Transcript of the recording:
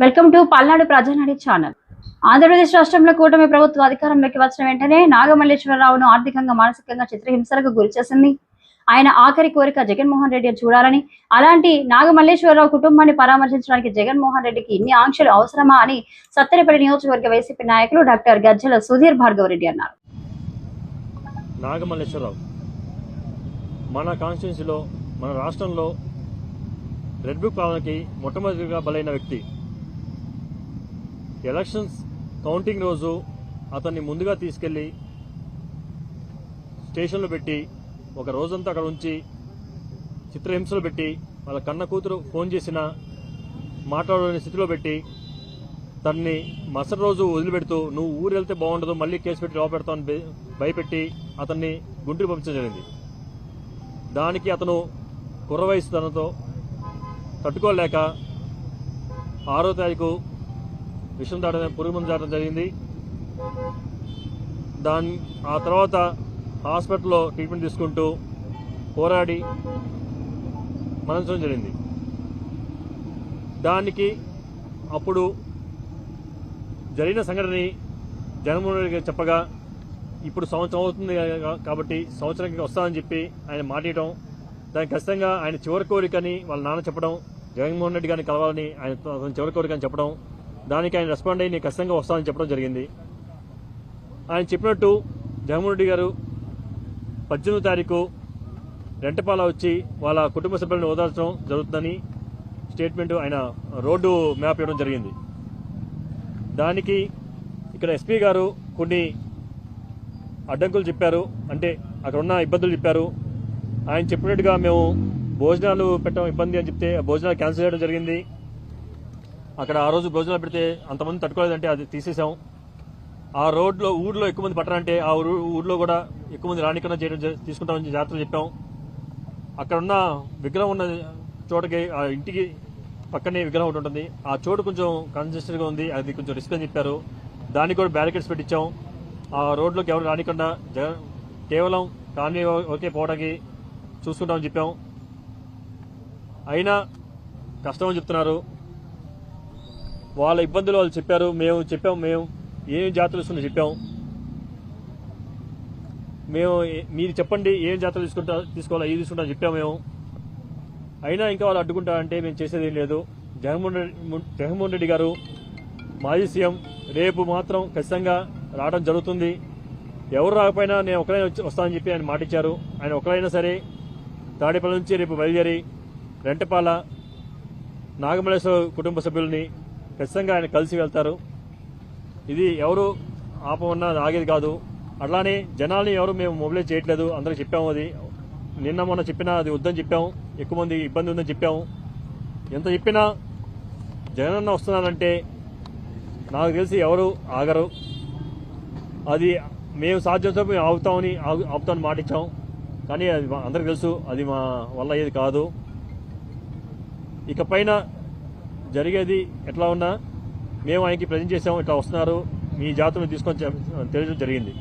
Welcome to Palnadu Prajanadi channel. Andhra Pradesh రాష్ట్రంలో కూటమి ప్రభుత్వం అధికారంలోకి వచ్చిన వెంటనే నాగమల్లేశ్వరరావును ఆర్థికంగా మానసికంగా చిత్రహింసలకు గురి చేసింది. ఆయన ఆఖరి కోరిక జగన్మోహన్ రెడ్డిని చూడాలని అలాంటి నాగమల్లేశ్వరరావు కుటుంబాన్ని పరామర్శించడానికి జగన్మోహన్ రెడ్డికి ఇన్ని ఆంక్షలు అవసరమా అని సత్తెనపల్లి నియోజకవర్గ వైసీపీ నాయకులు డాక్టర్ గజ్జల సుధీర్ భార్గవ రెడ్డి అన్నారు. నాగమల్లేశ్వరరావు మన కాన్స్టిట్యున్సీలో మన రాష్ట్రంలో రెడ్ బుక్ పాలనకి మొట్టమొదటిగా బలైన వ్యక్తి ఎలక్షన్స్ కౌంటింగ్ రోజు అతన్ని ముందుగా తీసుకెళ్ళి స్టేషన్లో పెట్టి ఒక రోజంతా అక్కడ ఉంచి చిత్రహింసలు పెట్టి వాళ్ళ కన్న కూతురు ఫోన్ చేసిన మాట్లాడలేని స్థితిలో పెట్టి తన్ని మరుసటి రోజు వదిలిపెడుతూ నువ్వు ఊరు వెళ్తే బాగుండదు మళ్ళీ కేసు పెట్టి లోపెడతావు అని భయపెట్టి అతన్ని గుంటూరు పంపించడం జరిగింది. దానికి అతను కుర్ర వయసు తనతో తట్టుకోలేక ఆరో తారీఖు విషం దాటడం పురుగు మందు దాటడం జరిగింది. దాని ఆ తర్వాత హాస్పిటల్లో ట్రీట్మెంట్ తీసుకుంటూ పోరాడి మరణించడం జరిగింది. దానికి అప్పుడు జరిగిన సంఘటనని జగన్మోహన్ రెడ్డి గారు చెప్పగా ఇప్పుడు సంవత్సరం అవుతుంది కాబట్టి సంవత్సరానికి వస్తానని చెప్పి ఆయన మాట్లాడటం దానికి ఖచ్చితంగా ఆయన చివరి కోరికని వాళ్ళ నాన్న చెప్పడం జగన్మోహన్ రెడ్డి గారిని కలవాలని ఆయన చివరి కోరికని చెప్పడం దానికి ఆయన రెస్పాండ్ అయ్యి నేను ఖచ్చితంగా వస్తానని చెప్పడం జరిగింది. ఆయన చెప్పినట్టు జగన్మోహన్ రెడ్డి గారు పద్దెనిమిది తారీఖు రెంటపాల వచ్చి వాళ్ళ కుటుంబ సభ్యులను ఓదార్చడం జరుగుతుందని స్టేట్మెంట్ ఆయన రోడ్డు మ్యాప్ ఇవ్వడం జరిగింది. దానికి ఇక్కడ ఎస్పీ గారు కొన్ని అడ్డంకులు చెప్పారు. అంటే అక్కడ ఉన్న ఇబ్బందులు చెప్పారు. ఆయన చెప్పినట్టుగా మేము భోజనాలు పెట్టడం ఇబ్బంది అని చెప్తే ఆ భోజనాలు క్యాన్సిల్ చేయడం జరిగింది. అక్కడ ఆ రోజు భోజనాలు పెడితే అంతమంది తట్టుకోలేదంటే అది తీసేసాం ఆ రోడ్లో ఊర్లో ఎక్కువ మంది పట్టరంటే ఆ ఊర్లో కూడా ఎక్కువ మంది రాణికన్నా చేయడం తీసుకుంటామని జాగ్రత్తలు చెప్పాం. అక్కడ ఉన్న విగ్రహం ఉన్న చోటకి ఆ ఇంటికి పక్కనే విగ్రహం ఒకటి ఉంటుంది. ఆ చోటు కొంచెం congested ఉంది అది కొంచెం రిస్క్ అని చెప్పారు. దానికి కూడా బ్యారికేడ్స్ పెట్టించాం ఆ రోడ్లోకి ఎవరు రానికుండా జగన్ కేవలం కాలనీ ఒకే పోవడానికి చూసుకుంటామని చెప్పాం. అయినా కష్టం అని చెప్తున్నారు. వాళ్ళ ఇబ్బందులు వాళ్ళు చెప్పారు మేము చెప్పాం మేము ఏం జాతరలు ఇస్తుందో చెప్పాము మేము మీరు చెప్పండి ఏం జాతరలు తీసుకుంటా తీసుకోవాలా ఏది తీసుకుంటా చెప్పాము మేము. అయినా ఇంకా వాళ్ళు అడ్డుకుంటారంటే మేము చేసేది ఏం లేదు. జగన్మోహన్ రెడ్డి జగన్మోహన్ రెడ్డి గారు మాజీ సీఎం రేపు మాత్రం ఖచ్చితంగా రావడం జరుగుతుంది. ఎవరు రాకపోయినా నేను ఒకరైనా వచ్చి వస్తానని చెప్పి ఆయన మాటిచ్చారు. ఆయన ఒకరైనా సరే తాడేపల్లి నుంచి రేపు బయలుదేరి రెంటపాల నాగమల్లేశ్వర కుటుంబ సభ్యుల్ని ఖచ్చితంగా ఆయన కలిసి వెళ్తారు. ఇది ఎవరు ఆపమన్నా ఆగేది కాదు. అట్లానే జనాల్ని ఎవరు మేము మొబిలైజ్ చేయట్లేదు. అందరికి చెప్పాము అది. నిన్న మొన్న చెప్పినా అది వద్దని చెప్పాము. ఎక్కువ మంది ఇబ్బంది ఉందని చెప్పాము. ఎంత చెప్పినా జగనన్న వస్తున్నారంటే నాకు తెలిసి ఎవరు ఆగరు. అది మేము సాధ్యంతో మేము ఆగుతామని ఆగు- ఆపుతామని మాట కానీ అది మా- తెలుసు. అది మా వల్ల అయ్యేది కాదు. ఇక పైన జరిగేది ఎట్లా ఉన్నా మేము ఆయనకి ప్రజెంట్ చేసాము ఇట్లా వస్తున్నారు మీ జాతరను తీసుకొని తెలియడం జరిగింది.